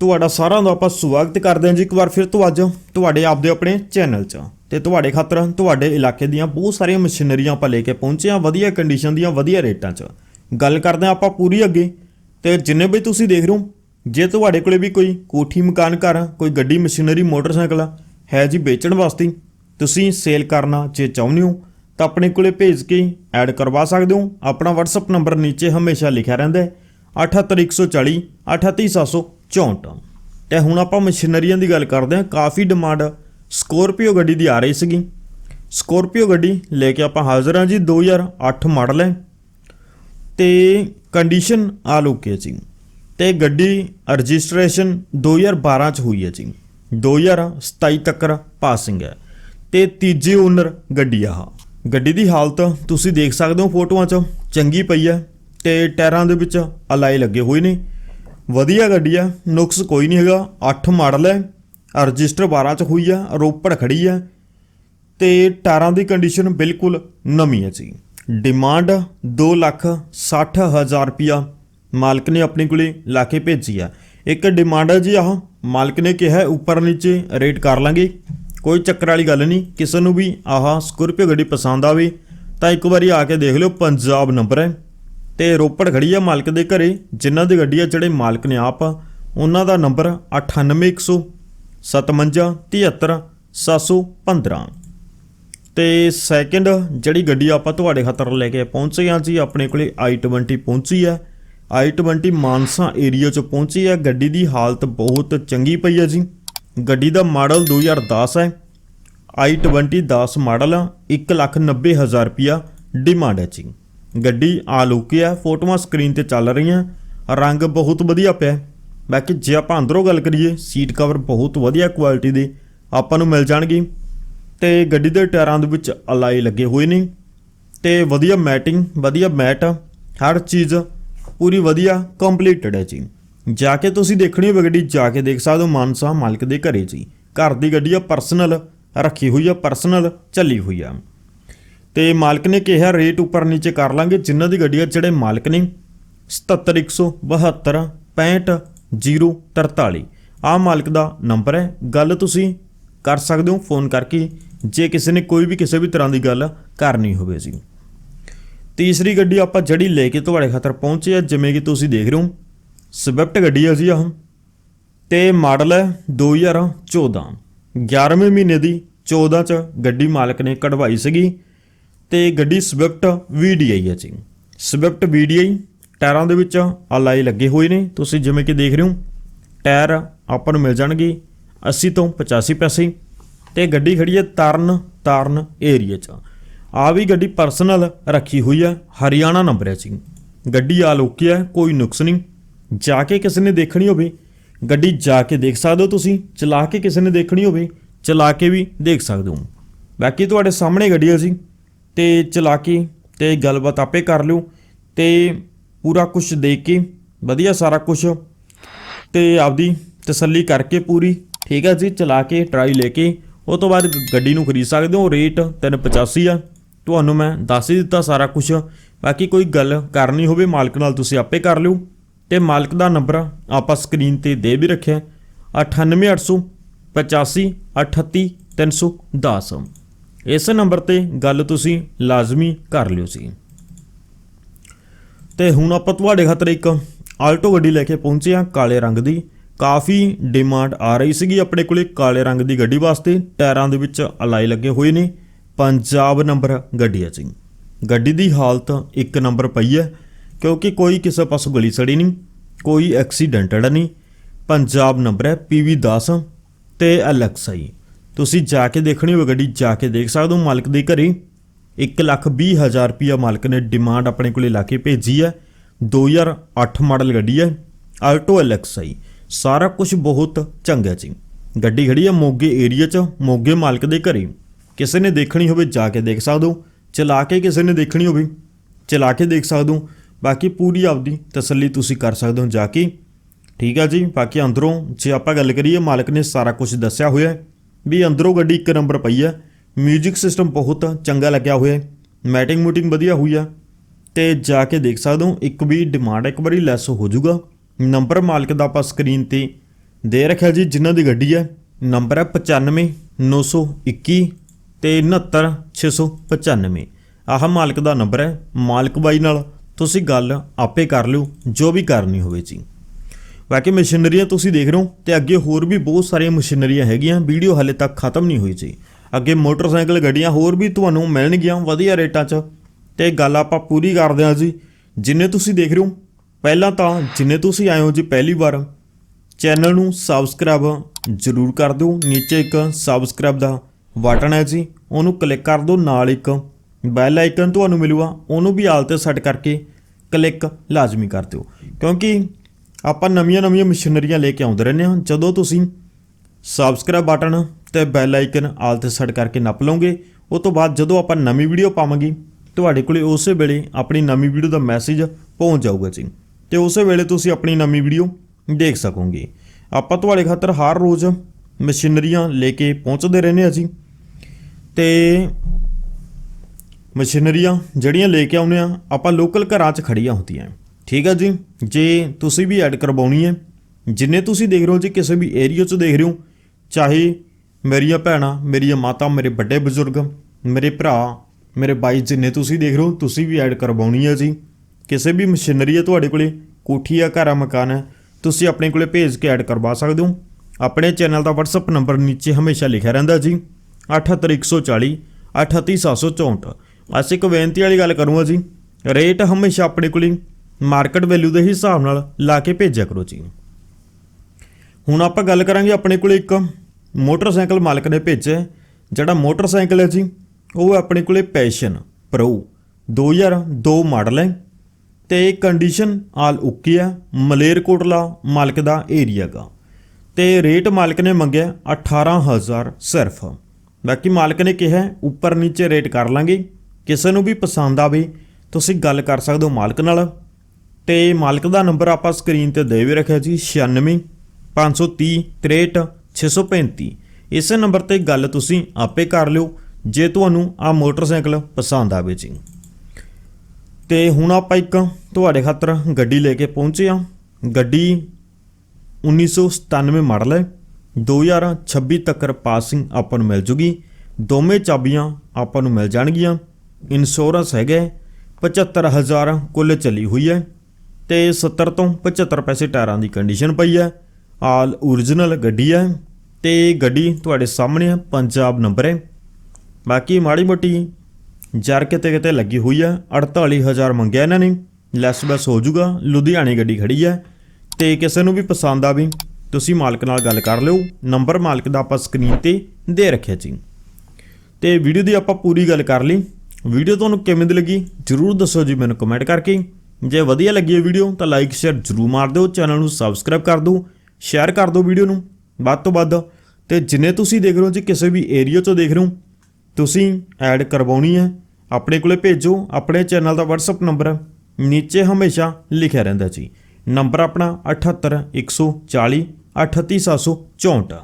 ਤੁਹਾਡਾ ਸਾਰਿਆਂ ਦਾ ਆਪਾਂ ਸਵਾਗਤ ਕਰਦੇ ਹਾਂ ਜੀ ਇੱਕ ਵਾਰ ਫਿਰ ਤੋਂ ਅੱਜ ਤੁਹਾਡੇ ਆਪਦੇ ਆਪਣੇ ਚੈਨਲ 'ਚ। ਤੇ ਤੁਹਾਡੇ ਖਾਤਰ ਤੁਹਾਡੇ ਇਲਾਕੇ ਦੀਆਂ ਬਹੁਤ ਸਾਰੀਆਂ ਮਸ਼ੀਨਰੀਆਂ ਆਪਾਂ ਲੈ ਕੇ ਪਹੁੰਚੇ ਹਾਂ, ਵਧੀਆ ਕੰਡੀਸ਼ਨ ਦੀਆਂ, ਵਧੀਆ ਰੇਟਾਂ 'ਚ। ਗੱਲ ਕਰਦੇ ਹਾਂ ਆਪਾਂ ਪੂਰੀ ਅੱਗੇ। ਤੇ ਜਿੰਨੇ ਵੀ ਤੁਸੀਂ ਦੇਖ ਰਹੇ ਹੋ, ਜੇ ਤੁਹਾਡੇ ਕੋਲੇ ਵੀ ਕੋਈ ਕੋਠੀ ਮਕਾਨ ਘਰ, ਕੋਈ ਗੱਡੀ, ਮਸ਼ੀਨਰੀ, ਮੋਟਰਸਾਈਕਲ ਹੈ ਜੀ ਵੇਚਣ ਵਾਸਤੇ, ਤੁਸੀਂ ਸੇਲ ਕਰਨਾ ਜੇ ਚਾਹੁੰਦੇ ਹੋ, ਤਾਂ ਆਪਣੇ ਕੋਲੇ ਭੇਜ ਕੇ ਐਡ ਕਰਵਾ ਸਕਦੇ ਹੋ। ਆਪਣਾ WhatsApp ਨੰਬਰ ਨੀਚੇ ਹਮੇਸ਼ਾ ਲਿਖਿਆ ਰਹਿੰਦਾ ਹੈ। 78140 38764 ਤੇ ਹੁਣ ਆਪਾਂ ਮਸ਼ੀਨਰੀਆਂ ਦੀ ਗੱਲ ਕਰਦੇ ਹਾਂ। ਕਾਫੀ ਡਿਮਾਂਡ ਸਕੋਰਪੀਓ ਗੱਡੀ ਦੀ ਆ ਰਹੀ ਸੀਗੀ। ਸਕੋਰਪੀਓ ਗੱਡੀ ਲੈ ਕੇ ਆਪਾਂ ਹਾਜ਼ਰ ਹਾਂ ਜੀ 2008 ਮਾਡਲ ਹੈ। ਤੇ ਕੰਡੀਸ਼ਨ ਆਲ ਓਕੇ ਜੀ। ਤੇ ਗੱਡੀ ਰਜਿਸਟ੍ਰੇਸ਼ਨ 2012 ਚ ਹੋਈ ਹੈ ਜੀ। 2027 ਤੱਕ ਪਾਸਿੰਗ ਹੈ। ਤੇ ਤੀਜੇ ਓਨਰ ਗੱਡੀ ਆ ਆਹ। ਗੱਡੀ ਦੀ ਹਾਲਤ ਤੁਸੀਂ ਦੇਖ ਸਕਦੇ ਹੋ ਫੋਟੋਆਂ 'ਚ। ਚੰਗੀ ਪਈ ਹੈ। ਤੇ ਟਾਇਰਾਂ ਦੇ ਵਿੱਚ ਅਲਾਈ ਲੱਗੇ ਹੋਏ ਨੇ। ਵਧੀਆ ਗੱਡੀ ਆ, ਨੁਕਸ ਕੋਈ ਨਹੀਂ ਹੈਗਾ 8 ਮਾਡਲ ਹੈ ਰਜਿਸਟਰ 12 ਚ ਹੋਈ ਆ, ਰੋਪੜ ਖੜੀ ਆ, ਤੇ ਟਾਇਰਾਂ ਦੀ ਕੰਡੀਸ਼ਨ ਬਿਲਕੁਲ ਨਵੀਂ ਹੈ ਜੀ। ਡਿਮਾਂਡ 2 ਲੱਖ 60 ਹਜ਼ਾਰ ਰੁਪਿਆ ਮਾਲਕ ਨੇ ਆਪਣੇ ਕੋਲੇ ਲਾ ਕੇ ਭੇਜੀ ਆ। ਇੱਕ ਡਿਮਾਂਡ ਹੈ ਜੀ ਆਹ, ਮਾਲਕ ਨੇ ਕਿਹਾ ਉੱਪਰ ਨੀਚੇ ਰੇਟ ਕਰ ਲਾਂਗੇ। ਕੋਈ ਚੱਕਰ ਵਾਲੀ ਗੱਲ ਨਹੀਂ, ਕਿਸੇ ਨੂੰ ਵੀ ਆਹ ਸਕੋਰਪੀਓ ਗੱਡੀ ਪਸੰਦ ਆਵੇ, ਤਾਂ ਇੱਕ ਵਾਰੀ ਆ ਕੇ ਦੇਖ ਲਿਓ, ਪੰਜਾਬ ਨੰਬਰ ਹੈ ਤੇ ਰੋਪੜ ਖੜੀ ਆ ਮਾਲਕ ਦੇ ਘਰੇ, ਜਿਨ੍ਹਾਂ ਦੀ ਗੱਡੀ ਆ ਜਿਹੜੇ ਮਾਲਕ ਨੇ ਆਪ। ਉਹਨਾਂ ਦਾ ਨੰਬਰ 98100 57 73 715 ਤੇ ਸੈਕਿੰਡ ਜਿਹੜੀ ਗੱਡੀ ਆਪਾਂ ਤੁਹਾਡੇ ਖਾਤਰ ਲੈ ਕੇ ਪਹੁੰਚੇ ਹਾਂ ਜੀ, ਆਪਣੇ ਕੋਲੇ i20 ਪਹੁੰਚੀ ਹੈ i20 ਮਾਨਸਾ ਏਰੀਆ ਚ ਪਹੁੰਚੀ ਹੈ ਗੱਡੀ ਦੀ ਹਾਲਤ ਬਹੁਤ ਚੰਗੀ ਪਈ ਹੈ ਜੀ। ਗੱਡੀ ਦਾ ਮਾਡਲ 2010 ਹੈ। i20 10 ਮਾਡਲ 190000 ਰੁਪਿਆ ਡਿਮਾਂਡ ਹੈ ਜੀ। ਗੱਡੀ ਆ ਲੁਕੀ ਆ, ਫੋਟੋਆਂ ਸਕਰੀਨ ਤੇ ਚੱਲ ਰਹੀਆਂ, ਰੰਗ ਬਹੁਤ ਵਧੀਆ ਪਿਆ। ਬਾਕੀ ਜੇ ਆਪਾਂ ਅੰਦਰੋਂ ਗੱਲ ਕਰੀਏ ਸੀਟ ਕਵਰ ਬਹੁਤ ਵਧੀਆ ਕੁਆਲਿਟੀ ਦੇ, ਆਪਾਂ ਨੂੰ ਮਿਲ ਜਾਣਗੇ। ਤੇ ਗੱਡੀ ਦੇ ਟਾਇਰਾਂ ਦੇ ਵਿੱਚ ਅਲਾਈ ਲੱਗੇ ਹੋਏ ਨੇ। ਤੇ ਵਧੀਆ ਮੈਟਿੰਗ ਵਧੀਆ ਮੈਟ ਹਰ ਚੀਜ਼ ਪੂਰੀ ਵਧੀਆ ਕੰਪਲੀਟਡ ਹੈ ਜੀ। ਜਾ ਕੇ ਤੁਸੀਂ ਦੇਖਣੀ ਹੋਵੇ ਗੱਡੀ, ਜਾ ਕੇ ਦੇਖ ਸਕਦੇ ਹੋ ਮਾਨਸਾ ਮਾਲਕ ਦੇ ਘਰੇ ਜੀ। ਘਰ ਦੀ ਗੱਡੀ ਆ ਪਰਸਨਲ ਰੱਖੀ ਹੋਈ ਆ ਪਰਸਨਲ ਚੱਲੀ ਹੋਈ ਆ। ਤੇ ਮਾਲਕ ਨੇ ਕਿਹਾ, ਰੇਟ ਉੱਪਰ ਨੀਚੇ ਕਰ ਲਾਂਗੇ। ਜਿਨ੍ਹਾਂ ਦੀ ਗੱਡੀ ਆ, ਜਿਹੜੇ ਮਾਲਕ ਨੇ 77172 65043 ਆ ਮਾਲਕ ਦਾ ਨੰਬਰ ਹੈ। ਗੱਲ ਤੁਸੀਂ ਕਰ ਸਕਦੇ ਹੋ। ਫੋਨ ਕਰਕੇ ਜੇ ਕਿਸੇ ਨੇ ਕੋਈ ਵੀ ਕਿਸੇ ਵੀ ਤਰ੍ਹਾਂ ਦੀ ਗੱਲ ਕਰਨੀ ਹੋਵੇ ਜੀ। ਤੀਸਰੀ ਗੱਡੀ ਆਪਾਂ ਜਿਹੜੀ ਲੈ ਕੇ ਤੁਹਾਡੇ ਖਾਤਰ ਪਹੁੰਚੇ ਆ, ਜਿਵੇਂ ਕਿ ਤੁਸੀਂ ਦੇਖ ਰਹੇ ਹੋ, ਸਵਿਫਟ ਗੱਡੀ ਆ ਜੀ ਆਹ। ਤੇ ਮਾਡਲ ਹੈ 2014 11ਵੇਂ ਮਹੀਨੇ ਦੀ 14 ਚ ਗੱਡੀ ਮਾਲਕ ਨੇ ਕਢਵਾਈ ਸੀਗੀ। ਤੇ ਗੱਡੀ ਸਵਿਫਟ VDI ਹੈ ਜੀ। ਸਵਿਫਟ VDI ਟਾਇਰਾਂ ਦੇ ਵਿੱਚ ਅਲਾਈ ਲੱਗੇ ਹੋਏ ਨੇ। ਤੁਸੀਂ ਜਿਵੇਂ ਕਿ ਦੇਖ ਰਹੇ ਹੋ, ਟਾਇਰ ਆਪਾਂ ਨੂੰ ਮਿਲ ਜਾਣਗੇ 80 ਤੋਂ 85 ਪੈਸੇ। ਤੇ ਗੱਡੀ ਖੜੀ ਹੈ ਤਰਨ, ਤਾਰਨ ਏਰੀਆ 'ਚ। ਆ ਵੀ ਗੱਡੀ ਪਰਸਨਲ ਰੱਖੀ ਹੋਈ ਹੈ, ਹਰਿਆਣਾ ਨੰਬਰ ਹੈ ਜੀ। ਗੱਡੀ ਆ ਲੋਕੀ ਹੈ, ਕੋਈ ਨੁਕਸ ਨਹੀਂ। ਜਾ ਕੇ ਕਿਸੇ ਨੇ ਦੇਖਣੀ ਹੋਵੇ, ਗੱਡੀ ਜਾ ਕੇ ਦੇਖ ਸਕਦੇ ਹੋ ਤੁਸੀਂ। ਚਲਾ ਕੇ ਕਿਸੇ ਨੇ ਦੇਖਣੀ ਹੋਵੇ, ਚਲਾ ਕੇ ਵੀ ਦੇਖ ਸਕਦੇ ਹੋ। ਬਾਕੀ ਤੁਹਾਡੇ ਸਾਹਮਣੇ ਗੱਡੀ ਹੈ ਜੀ। ਤੇ ਚਲਾ ਕੇ ਤੇ ਗੱਲਬਾਤ ਆਪੇ ਕਰ ਲਿਓ ਤੇ ਪੂਰਾ ਕੁਝ ਦੇਖ ਕੇ ਵਧੀਆ ਸਾਰਾ ਕੁਝ ਤੇ ਆਪਦੀ ਤਸੱਲੀ ਕਰਕੇ ਪੂਰੀ, ਠੀਕ ਹੈ ਜੀ, ਚਲਾ ਕੇ ਟਰਾਈ ਲੈ ਕੇ, ਉਹ ਤੋਂ ਬਾਅਦ ਗੱਡੀ ਨੂੰ ਖਰੀਦ ਸਕਦੇ ਹੋ ਰੇਟ 385 ਆ, ਤੁਹਾਨੂੰ ਮੈਂ ਦੱਸ ਹੀ ਦਿੱਤਾ ਸਾਰਾ ਕੁਝ ਬਾਕੀ ਕੋਈ ਗੱਲ ਕਰਨੀ ਹੋਵੇ ਮਾਲਕ ਨਾਲ ਤੁਸੀਂ ਆਪੇ ਕਰ ਲਿਓ, ਤੇ ਮਾਲਕ ਦਾ ਨੰਬਰ ਆਪਾਂ ਸਕਰੀਨ ਤੇ ਦੇ ਵੀ ਰੱਖਿਆ 98800 85 38 310 ਇਸ ਨੰਬਰ ਤੇ ਗੱਲ ਤੁਸੀਂ ਲਾਜ਼ਮੀ ਕਰ ਲਿਓ ਸੀ। ਤੇ ਹੁਣ ਆਪਾਂ ਤੁਹਾਡੇ ਖਾਤਰ ਇੱਕ ਆਲਟੋ ਗੱਡੀ ਲੈ ਕੇ ਪਹੁੰਚੇ ਹਾਂ ਕਾਲੇ ਰੰਗ ਦੀ। ਕਾਫੀ ਡਿਮਾਂਡ ਆ ਰਹੀ ਸੀਗੀ ਆਪਣੇ ਕੋਲੇ ਕਾਲੇ ਰੰਗ ਦੀ ਗੱਡੀ ਵਾਸਤੇ। ਟਾਇਰਾਂ ਦੇ ਵਿੱਚ ਅਲਾਈ ਲੱਗੇ ਹੋਏ ਨੇ। ਪੰਜਾਬ ਨੰਬਰ ਗੱਡੀ ਹੈ ਜੀ। ਗੱਡੀ ਦੀ ਹਾਲਤ ਇੱਕ ਨੰਬਰ ਪਈ ਹੈ, ਕਿਉਂਕਿ ਕੋਈ ਕਿਸੇ ਪਾਸੋਂ ਗਲੀ ਸੜੀ ਨਹੀਂ, ਕੋਈ ਐਕਸੀਡੈਂਟਡ ਨਹੀਂ। ਪੰਜਾਬ ਨੰਬਰ ਹੈ PV10 ਤੇ LXI ਤੁਸੀਂ ਜਾ ਕੇ ਦੇਖਣੀ ਹੋਵੇ ਗੱਡੀ, ਜਾ ਕੇ ਦੇਖ ਸਕਦੇ ਹੋ ਮਾਲਕ ਦੇ ਘਰੇ। 120000 ਰੁਪਿਆ ਮਾਲਕ ਨੇ ਡਿਮਾਂਡ ਆਪਣੇ ਕੋਲੇ ਲਾ ਕੇ ਭੇਜੀ ਹੈ। 2008 ਮਾਡਲ ਗੱਡੀ ਹੈ ਆਲਟੋ LXI ਸਾਰਾ ਕੁਝ ਬਹੁਤ ਚੰਗਾ ਜੀ। ਗੱਡੀ ਖੜੀ ਹੈ ਮੋਗੇ ਏਰੀਆ 'ਚ, ਮੋਗੇ ਮਾਲਕ ਦੇ ਘਰੇ। ਕਿਸੇ ਨੇ ਦੇਖਣੀ ਹੋਵੇ ਜਾ ਕੇ ਦੇਖ ਸਕਦੇ ਹੋ। ਚਲਾ ਕੇ ਕਿਸੇ ਨੇ ਦੇਖਣੀ ਹੋਵੇ, ਚਲਾ ਕੇ ਦੇਖ ਸਕਦੇ ਹੋ। ਬਾਕੀ ਪੂਰੀ ਆਪਦੀ ਤਸੱਲੀ ਤੁਸੀਂ ਕਰ ਸਕਦੇ ਹੋ ਜਾ ਕੇ। ਠੀਕ ਆ ਜੀ, ਬਾਕੀ ਅੰਦਰੋਂ ਜੇ ਆਪਾਂ ਗੱਲ ਕਰੀਏ, ਮਾਲਕ ਨੇ ਸਾਰਾ ਕੁਝ ਦੱਸਿਆ ਹੋਇਆ ਹੈ। ਵੀ ਅੰਦਰੋਂ ਗੱਡੀ ਇੱਕ ਨੰਬਰ ਪਈ ਹੈ 뮤직 ਸਿਸਟਮ ਬਹੁਤ ਚੰਗਾ ਲੱਗਿਆ ਹੋਇਆ ਮੈਟਿੰਗ ਮੂਟਿੰਗ ਵਧੀਆ ਹੋਈ ਆ। ਤੇ ਜਾ ਕੇ ਦੇਖ ਸਕਦੇ ਹੋ, ਇੱਕ ਵੀ ਡਿਮਾਂਡ ਇੱਕ ਵਾਰੀ ਲੈਸ ਹੋ ਜਾਊਗਾ। ਨੰਬਰ ਮਾਲਕ ਦਾ ਆਪਾਂ ਸਕਰੀਨ ਤੇ ਦੇ ਰੱਖਿਆ ਜੀ, ਜਿਨ੍ਹਾਂ ਦੀ ਗੱਡੀ ਹੈ ਨੰਬਰ ਹੈ 95 921 ਤੇ 69 695 ਆਹ ਮਾਲਕ ਦਾ ਨੰਬਰ ਹੈ। ਮਾਲਕ ਬਾਈ ਨਾਲ ਤੁਸੀਂ ਗੱਲ ਆਪੇ ਕਰ ਲਿਓ, ਜੋ ਵੀ ਕਰਨੀ ਹੋਵੇ ਜੀ। ਬਾਕੀ ਮਸ਼ੀਨਰੀਆਂ ਤੁਸੀਂ ਦੇਖ ਰਹੇ ਹੋ ਤੇ ਅੱਗੇ ਹੋਰ ਵੀ ਬਹੁਤ ਸਾਰੀਆਂ ਮਸ਼ੀਨਰੀਆਂ ਹੈਗੀਆਂ, ਵੀਡੀਓ ਹਾਲੇ ਤੱਕ ਖਤਮ ਨਹੀਂ ਹੋਈ ਜੀ। ਅੱਗੇ ਮੋਟਰਸਾਈਕਲ ਗੱਡੀਆਂ ਹੋਰ ਵੀ ਤੁਹਾਨੂੰ ਮਿਲਣਗੀਆਂ ਵਧੀਆ ਰੇਟਾਂ 'ਚ। ਤੇ ਗੱਲ ਆਪਾਂ ਪੂਰੀ ਕਰਦੇ ਹਾਂ ਜੀ। ਜਿੰਨੇ ਤੁਸੀਂ ਦੇਖ ਰਹੇ ਹੋ, ਪਹਿਲਾਂ ਤਾਂ ਜਿੰਨੇ ਤੁਸੀਂ ਆਏ ਹੋ ਜੀ ਪਹਿਲੀ ਵਾਰ, ਚੈਨਲ ਨੂੰ ਸਬਸਕ੍ਰਾਈਬ ਜ਼ਰੂਰ ਕਰ ਦਿਓ। ਨੀਚੇ ਇੱਕ ਸਬਸਕ੍ਰਾਈਬ ਦਾ ਬਟਨ ਹੈ ਜੀ, ਉਹਨੂੰ ਕਲਿੱਕ ਕਰ ਦਿਓ, ਨਾਲ ਇੱਕ ਬੈਲ ਆਈਕਨ ਤੁਹਾਨੂੰ ਮਿਲੂਗਾ, ਉਹਨੂੰ ਵੀ ਆਲ ਤੇ ਸੈੱਟ ਕਰਕੇ ਕਲਿੱਕ ਲਾਜ਼ਮੀ ਕਰ ਦਿਓ। ਕਿਉਂਕਿ ਆਪਾਂ ਨਵੀਆਂ-ਨਵੀਆਂ ਮਸ਼ੀਨਰੀਆਂ ਲੈ ਕੇ ਆਉਂਦੇ ਰਹਿੰਦੇ ਹਾਂ। ਜਦੋਂ ਤੁਸੀਂ ਸਬਸਕ੍ਰਾਈਬ ਬਟਨ ਤੇ ਬੈਲ ਆਈਕਨ ਆਲ ਤੇ ਸੈੱਟ ਕਰਕੇ ਨੱਪ ਲਓਗੇ, ਉਹ ਤੋਂ ਬਾਅਦ ਜਦੋਂ ਆਪਾਂ ਨਵੀਂ ਵੀਡੀਓ ਪਾਵਾਂਗੇ, ਤੁਹਾਡੇ ਕੋਲੇ ਉਸੇ ਵੇਲੇ ਆਪਣੀ ਨਵੀਂ ਵੀਡੀਓ ਦਾ ਮੈਸੇਜ ਪਹੁੰਚ ਜਾਊਗਾ ਜੀ। ਤੇ ਉਸੇ ਵੇਲੇ ਤੁਸੀਂ ਆਪਣੀ ਨਵੀਂ ਵੀਡੀਓ ਦੇਖ ਸਕੋਗੇ। ਆਪਾਂ ਤੁਹਾਡੇ ਖਾਤਰ ਹਰ ਰੋਜ਼ ਮਸ਼ੀਨਰੀਆਂ ਲੈ ਕੇ ਪਹੁੰਚਦੇ ਰਹਿੰਦੇ ਹਾਂ ਜੀ। ਤੇ ਮਸ਼ੀਨਰੀਆਂ ਜਿਹੜੀਆਂ ਲੈ ਕੇ ਆਉਂਦੇ ਆ ਆਪਾਂ ਲੋਕਲ ਘਰਾਂ 'ਚ ਖੜੀਆਂ ਹੁੰਦੀਆਂ। ਠੀਕ ਆ ਜੀ? ਜੇ ਤੁਸੀਂ ਵੀ ਐਡ ਕਰਵਾਉਣੀ ਹੈ, ਜਿੰਨੇ ਤੁਸੀਂ ਦੇਖ ਰਹੇ ਹੋ ਜੀ, ਕਿਸੇ ਵੀ ਏਰੀਆ 'ਚ ਦੇਖ ਰਹੇ ਹੋ, ਚਾਹੇ ਮੇਰੀਆਂ ਭੈਣਾਂ, ਮੇਰੀਆਂ ਮਾਤਾ, ਮੇਰੇ ਵੱਡੇ ਬਜ਼ੁਰਗ, ਮੇਰੇ ਭਰਾ, ਮੇਰੇ ਬਾਈ, ਜਿੰਨੇ ਤੁਸੀਂ ਦੇਖ ਰਹੇ ਹੋ, ਤੁਸੀਂ ਵੀ ਐਡ ਕਰਵਾਉਣੀ ਹੈ ਜੀ। ਕਿਸੇ ਵੀ ਮਸ਼ੀਨਰੀ ਹੈ ਤੁਹਾਡੇ ਕੋਲੇ, ਕੋਠੀ ਆ ਘਰ ਆ ਮਕਾਨ ਹੈ, ਤੁਸੀਂ ਆਪਣੇ ਕੋਲੇ ਭੇਜ ਕੇ ਐਡ ਕਰਵਾ ਸਕਦੇ ਹੋ। ਆਪਣੇ ਚੈਨਲ ਦਾ WhatsApp ਨੰਬਰ ਨੀਚੇ ਹਮੇਸ਼ਾ ਲਿਖਿਆ ਰਹਿੰਦਾ ਜੀ। 78140 38764 ਅਸੀਂ ਇੱਕ ਬੇਨਤੀ ਵਾਲੀ ਗੱਲ ਕਰੂੰਗਾ ਜੀ ਰੇਟ ਹਮੇਸ਼ਾ ਆਪਣੇ ਕੋਲੇ ਮਾਰਕੀਟ ਵੈਲਿਊ ਦੇ ਹਿਸਾਬ ਨਾਲ ਲਾ ਕੇ ਭੇਜਿਆ ਕਰੋ ਜੀ। ਹੁਣ ਆਪਾਂ ਗੱਲ ਕਰਾਂਗੇ ਆਪਣੇ ਕੋਲ ਇੱਕ ਮੋਟਰਸਾਈਕਲ ਮਾਲਕ ਨੇ ਭੇਜਿਆ ਜਿਹੜਾ ਮੋਟਰਸਾਈਕਲ ਹੈ ਜੀ, ਉਹ ਆਪਣੇ ਕੋਲੇ ਪੈਸ਼ਨ ਪ੍ਰੋ 2002 ਮਾਡਲ ਹੈ ਤੇ ਕੰਡੀਸ਼ਨ ਆਲ ਓਕੇ ਹੈ, ਮਲੇਰਕੋਟਲਾ ਮਾਲਕ ਦਾ ਏਰੀਆ ਗਾ। ਤੇ ਰੇਟ ਮਾਲਕ ਨੇ ਮੰਗਿਆ 18000 ਸਿਰਫ। ਬਾਕੀ ਮਾਲਕ ਨੇ ਕਿਹਾ ਉੱਪਰ ਨੀਚੇ ਰੇਟ ਕਰ ਲਾਂਗੇ। ਕਿਸੇ ਨੂੰ ਵੀ ਪਸੰਦ ਆਵੇ, ਤੁਸੀਂ ਗੱਲ ਕਰ ਸਕਦੇ ਹੋ ਮਾਲਕ ਨਾਲ। ਤੇ ਮਾਲਕ ਦਾ ਨੰਬਰ ਆਪਾਂ ਸਕਰੀਨ ਤੇ ਦੇ ਵੀ ਰੱਖਿਆ ਜੀ 96 530 63 635 ਇਸੇ ਨੰਬਰ ਤੇ ਗੱਲ ਤੁਸੀਂ ਆਪੇ ਕਰ ਲਿਓ, ਜੇ ਤੁਹਾਨੂੰ ਆ ਮੋਟਰਸਾਈਕਲ ਪਸੰਦ ਆਵੇ ਜੀ। ਤੇ ਹੁਣ ਆਪਾਂ ਇੱਕ ਤੁਹਾਡੇ ਖਾਤਰ ਗੱਡੀ ਲੈ ਕੇ ਪਹੁੰਚੇ ਆ ਗੱਡੀ 1997 ਮਾਡਲ ਹੈ। 2026 ਤੱਕ ਪਾਸਿੰਗ ਆਪਾਂ ਨੂੰ ਮਿਲ ਜੂਗੀ। ਦੋਵੇਂ ਚਾਬੀਆਂ ਆਪਾਂ ਨੂੰ ਮਿਲ ਜਾਣਗੀਆਂ। ਇੰਸ਼ੋਰੈਂਸ ਹੈਗਾ 75000 ਕੁੱਲ ਚੱਲੀ ਹੋਈ ਹੈ। ਤੇ 70 ਤੋਂ 75 ਪੈਸੇ ਟਾਇਰਾਂ ਦੀ ਕੰਡੀਸ਼ਨ ਪਈ ਹੈ। ਆਲ origignal ਗੱਡੀ ਹੈ ਤੇ ਗੱਡੀ ਤੁਹਾਡੇ ਸਾਹਮਣੇ ਹੈ, ਪੰਜਾਬ ਨੰਬਰ ਹੈ। ਬਾਕੀ ਮਾੜੀ ਮੋਟੀ ਜਰ ਕਿਤੇ ਕਿਤੇ ਲੱਗੀ ਹੋਈ ਹੈ 48000 ਮੰਗਿਆ ਇਹਨਾਂ ਨੇ ਲੈਸ ਬੈਸ ਹੋ ਜਾਊਗਾ, ਲੁਧਿਆਣੇ ਗੱਡੀ ਖੜੀ ਹੈ। ਤੇ ਕਿਸੇ ਨੂੰ ਵੀ ਪਸੰਦ ਆਵੇ, ਤੁਸੀਂ ਮਾਲਕ ਨਾਲ ਗੱਲ ਕਰ ਲਿਓ ਨੰਬਰ ਮਾਲਕ ਦਾ ਆਪਾਂ ਸਕਰੀਨ ਤੇ ਦੇ ਰੱਖਿਆ ਜੀ ਤੇ ਵੀਡੀਓ ਦੀ ਆਪਾਂ ਪੂਰੀ ਗੱਲ ਕਰ ਲਈ। ਵੀਡੀਓ ਤੁਹਾਨੂੰ ਕਿਵੇਂ ਦੀ ਲੱਗੀ, ਜਰੂਰ ਦੱਸੋ ਜੀ ਮੈਨੂੰ ਕਮੈਂਟ ਕਰਕੇ। ਜੇ ਵਧੀਆ ਲੱਗੀ ਇਹ ਵੀਡੀਓ ਤਾਂ ਲਾਈਕ ਸ਼ੇਅਰ ਜਰੂਰ ਮਾਰ ਦਿਓ ਚੈਨਲ ਨੂੰ ਸਬਸਕ੍ਰਾਈਬ ਕਰ ਦਿਓ ਸ਼ੇਅਰ ਕਰ ਦਿਓ ਵੀਡੀਓ ਨੂੰ ਵੱਧ ਤੋਂ ਵੱਧ। ਤੇ ਜਿੰਨੇ ਤੁਸੀਂ ਦੇਖ ਰਹੇ ਹੋ ਜੀ ਕਿਸੇ ਵੀ ਏਰੀਆ 'ਚੋਂ ਦੇਖ ਰਹੇ ਹੋ, ਤੁਸੀਂ ਐਡ ਕਰਵਾਉਣੀ ਹੈ। ਆਪਣੇ ਕੋਲੇ ਭੇਜੋ, ਆਪਣੇ ਚੈਨਲ ਦਾ WhatsApp ਨੰਬਰ ਨੀਚੇ ਹਮੇਸ਼ਾ ਲਿਖਿਆ ਰਹਿੰਦਾ ਜੀ। ਨੰਬਰ ਆਪਣਾ 78140 38764